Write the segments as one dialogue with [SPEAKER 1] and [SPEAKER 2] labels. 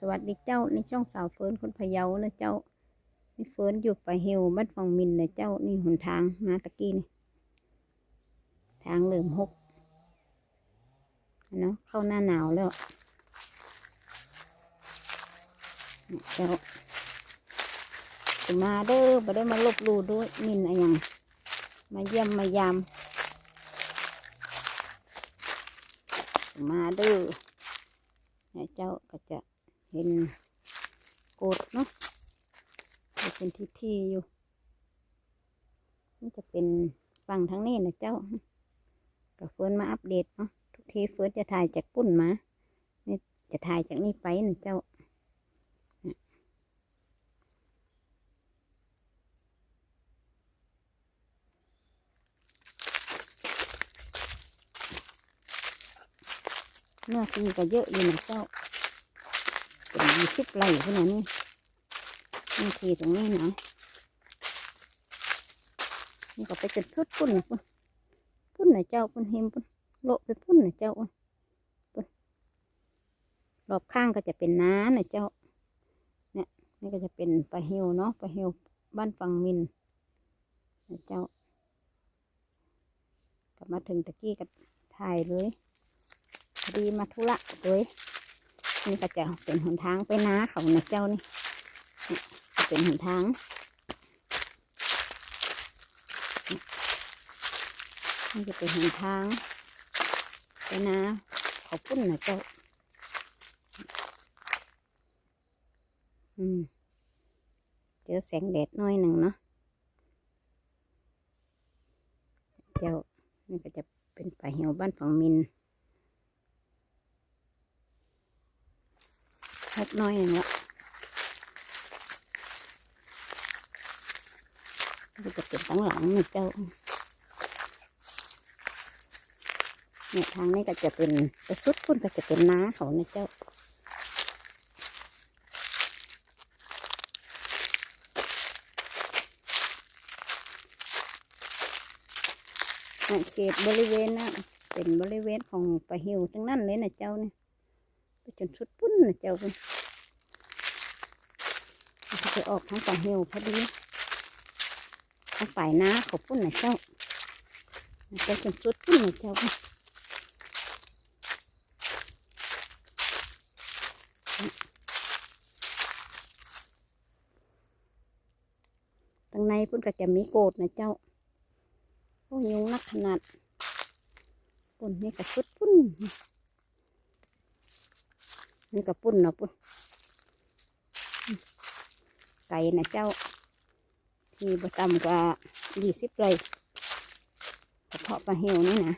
[SPEAKER 1] สวัสดีเจ้าในช่องสาวเฟิร์นคนพะเยานะเจ้านี่เฟิร์นอยู่ไปเฮวบ้านฝั่งมินนะเจ้านี่หนทางมาตะกี้นี่ทางเหลื่อมหกเนาะเข้าหน้าหนาวแล้วเจ้าจะมาเด้อมาได้มาลบลูด้วยมินอะไรยังมาเยี่ยมมายามมาเด้อนายเจ้าก็จะ เห็นโกดเนาะเป็นที่ที่อยู่นี่จะเป็นฝั่งทั้งนี้นะเจ้ากับเฟิร์นมาอัปเดตเนาะทุกทีเฟิร์นจะถ่ายจากปุ่นมานี่จะถ่ายจากนี่ไปนะเจ้าเนื้อที่ก็เยอะอยู่นะเจ้า เป็นยี่สิบไร่ขนาดนี้นี่ทีตรงนี้นะนี่ก็ไปจนสุดปุ่นนะปุ่นปุ่นนะเจ้าปุ่นเฮมปุ่นโลไปปุ่นนะเจ้าปุ่นปุ่นรอบข้างก็จะเป็นน้านะเจ้า เนี่ยนี่ก็จะเป็นปลาเฮียวเนาะปลาเฮียวบ้านฟังมินนเจ้ากลับมาถึงตะกี้ก็ถ่ายเลยพอดีมาธุระเลย นี่ก็จะเป็นหนทางไปนาเขานะเจ้านี่เป็นหนทางนี่จะเป็นหนทางไปนาเขาปุ้นนะเจ้า อืมเจอแสงแดดน้อยหนึ่งเนาะเจ้านี่ก็จะเป็นป่าเหี่ยวบ้านฝั่งมิน เล็กน้อยหนึ่งละก็จะเป็นตั้งหลังนี่เจ้าเนี่ยทางนี้ก็จะเป็นไปสุดพุ่นก็จะเป็นน้าเขานะเจ้าเขตบริเวณนะเป็นบริเวณของปลาหิวทั้งนั้นเลยนะเจ้าเนี่ย ไปจนสุดปุ้นนะเจ้าเป็นมันจะออกทั้งปลาหิวพอดีทั้งฝ่ายน้าเขาปุ้นนะเจ้ามันจะจนสุดปุ้นนะเจ้าเป็นตรงในปุ้นก็จะมีโกดนะเจ้า โอ้ยุงนักขนาดปุ่นนี่กับปุ้น ปุ้นกับปุ้นเนาะปุ้นไก่นะเจ้า ที่ประจำกว่ายี่สิบเลยเฉพาะปลาเหี่ยวนี่นะ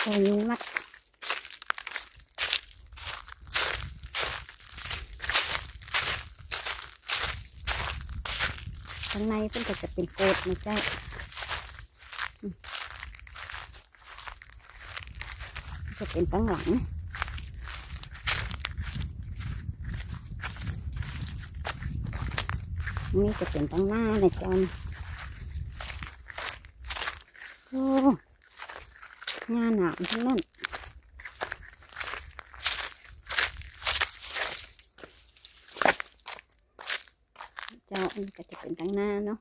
[SPEAKER 1] โอ้ยุงนักข้างในเพิ่นก็จะเป็นโกดนะเจ้าอืม จะเป็นตั้งหลังนี่จะเป็นตั้งหน้านะจ้าโอ้งานหนามทั้งนั้นเจ้าอันนี้ก็จะเป็นตั้งหน้าเนาะ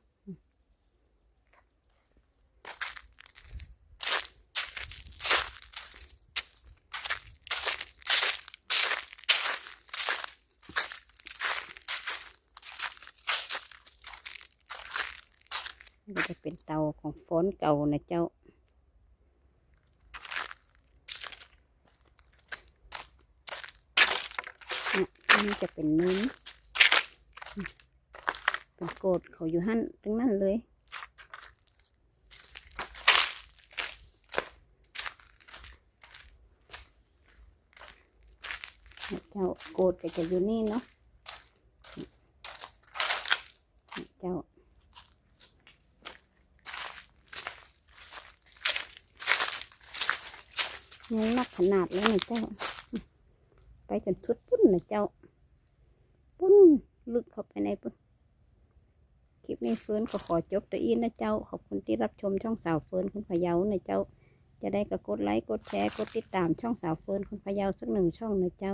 [SPEAKER 1] นี่จะเป็นเตาของฟ้อนเก่านะเจ้าเนี่ยนี่จะเป็นนื้นเป็นโกดเขาอยู่หั่นทั้งนั้นเลยเจ้าโกดก็จะอยู่นี่เนาะเนี่ย เจ้ายังนักขนาดเลยนะเจ้า ไปจนสุดปุ้นนะเจ้า ปุ้นลึกเข้าไปในปุ้นคลิปนี้เฟิร์นก็ขอจบตัวอีนะเจ้า ขอบคุณที่รับชมช่องสาวเฟิร์นคุณพะเยานะเจ้า จะได้ก็กดไลค์กดแชร์กดติดตามช่องสาวเฟิร์นคุณพะเยาสักหนึ่งช่องนะเจ้า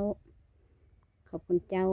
[SPEAKER 1] ขอบคุณเจ้า